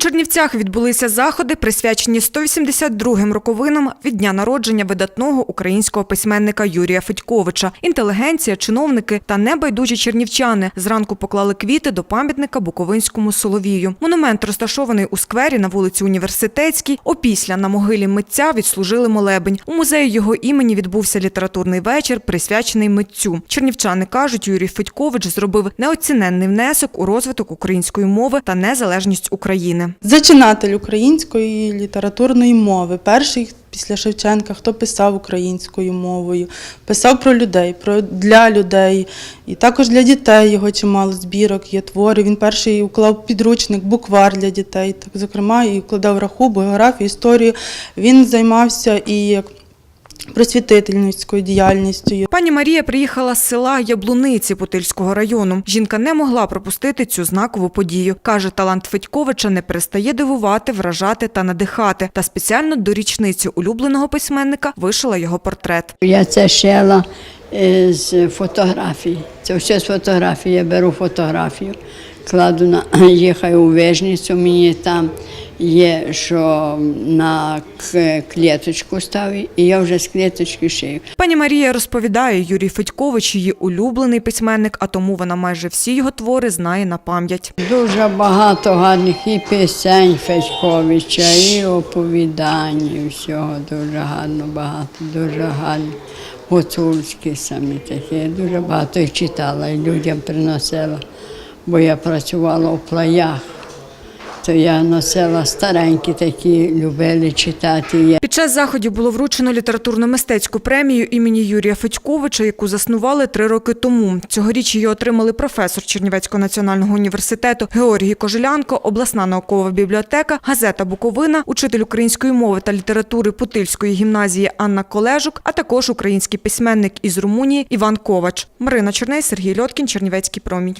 Чернівцях відбулися заходи, присвячені 182-м роковинам від дня народження видатного українського письменника Юрія Федьковича. Інтелігенція, чиновники та небайдужі чернівчани зранку поклали квіти до пам'ятника Буковинському Соловію. Монумент розташований у сквері на вулиці Університетській. Опісля на могилі митця відслужили молебень. У музеї його імені відбувся літературний вечір, присвячений митцю. Чернівчани кажуть, Юрій Федькович зробив неоціненний внесок у розвиток української мови та незалежність України. Зачинатель української літературної мови, перший після Шевченка, хто писав українською мовою, писав про людей, про для людей, і також для дітей його чимало збірок є твори. Він перший уклав підручник, буквар для дітей, так зокрема, і вкладав рахубу, географію, історію. Він займався і як просвітительницькою діяльністю. Пані Марія приїхала з села Яблуниці Путильського району. Жінка не могла пропустити цю знакову подію. Каже, талант Федьковича не перестає дивувати, вражати та надихати. Та спеціально до річниці улюбленого письменника вишила його портрет. Я це шила е, з фотографій. Це все з фотографії. Я беру фотографію, кладу на їхаю у вижницю, мені там є, що на клеточку ставлю, і я вже з клеточки шию. Пані Марія розповідає, Юрій Федькович її улюблений письменник, а тому вона майже всі його твори знає на пам'ять. Дуже багато гарних і пісень Федьковича, і оповідань, і всього дуже гарно, багато, дуже гарно. Гуцульські самі такі, дуже багато їх читала і людям приносила, бо я працювала у плаях, то я носила старенькі такі, любили читати. Під час заходів було вручено літературно-мистецьку премію імені Юрія Федьковича, яку заснували три роки тому. Цьогоріч її отримали професор Чернівецького національного університету Георгій Кожелянко, обласна наукова бібліотека, газета Буковина, учитель української мови та літератури Путильської гімназії Анна Колежук, а також український письменник із Румунії Іван Ковач. Марина Чорней, Сергій Льоткін, Чернівецький промінь.